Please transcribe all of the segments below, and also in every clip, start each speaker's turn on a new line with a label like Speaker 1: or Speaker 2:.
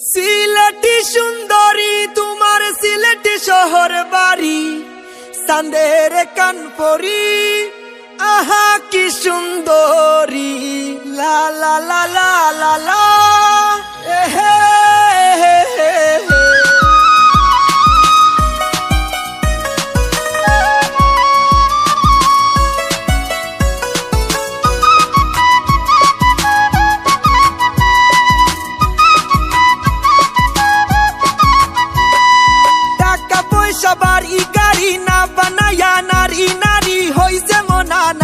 Speaker 1: সিলেটি সুন্দরী, তোমার সিলেটি শহর বাড়ি। সান্দের কান পরি, আহা, কি সুন্দরী। লা লা লা লা লা লা।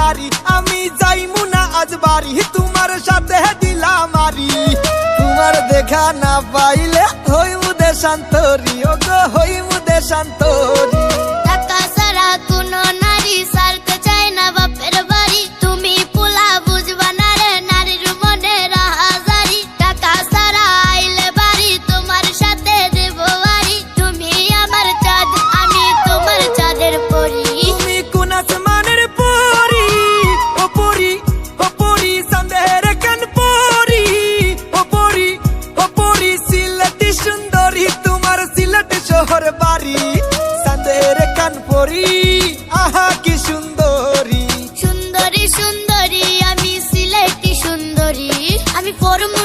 Speaker 1: নারী আমি যাইমু না আজ বাড়ি। তোমার সাথে দিলাম মারি তোমার দেখা না পাইলে হইমু দেশান্তরি। ও গো হইমু মুদে
Speaker 2: টাকা
Speaker 1: সিলেট শহর বাড়ি সন্দেহের কান পরি, আহা কি সুন্দরী।
Speaker 2: সুন্দরী সুন্দরী, আমি সিলেটি সুন্দরী, আমি ফরমু